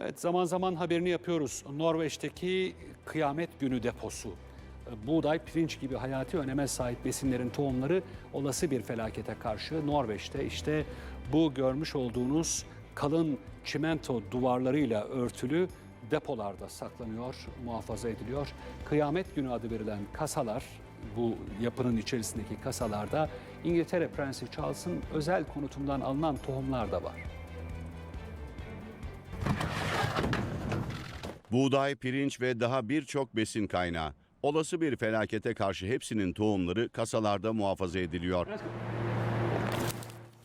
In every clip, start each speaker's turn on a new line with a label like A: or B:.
A: Evet zaman zaman haberini yapıyoruz. Norveç'teki kıyamet günü deposu. Buğday, pirinç gibi hayati öneme sahip besinlerin tohumları olası bir felakete karşı Norveç'te işte bu görmüş olduğunuz kalın çimento duvarlarıyla örtülü depolarda saklanıyor, muhafaza ediliyor. Kıyamet günü adı verilen kasalar bu yapının içerisindeki kasalarda İngiltere Prensi Charles'ın özel konutundan alınan tohumlar da var.
B: Buğday, pirinç ve daha birçok besin kaynağı. Olası bir felakete karşı hepsinin tohumları kasalarda muhafaza ediliyor.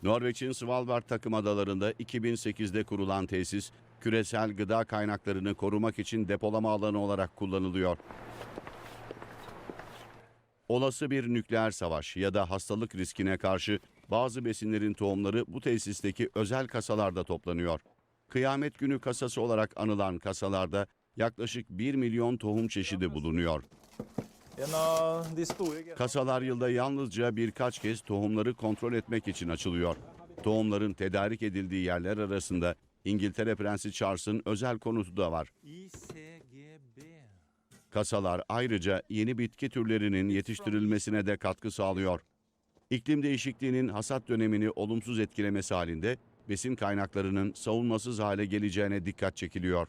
B: Norveç'in Svalbard takım adalarında 2008'de kurulan tesis, küresel gıda kaynaklarını korumak için depolama alanı olarak kullanılıyor. Olası bir nükleer savaş ya da hastalık riskine karşı bazı besinlerin tohumları bu tesisteki özel kasalarda toplanıyor. Kıyamet günü kasası olarak anılan kasalarda yaklaşık 1 milyon tohum çeşidi bulunuyor. Kasalar yılda yalnızca birkaç kez tohumları kontrol etmek için açılıyor. Tohumların tedarik edildiği yerler arasında İngiltere Prensi Charles'ın özel konutu da var. Kasalar ayrıca yeni bitki türlerinin yetiştirilmesine de katkı sağlıyor. İklim değişikliğinin hasat dönemini olumsuz etkilemesi halinde besin kaynaklarının savunmasız hale geleceğine dikkat çekiliyor.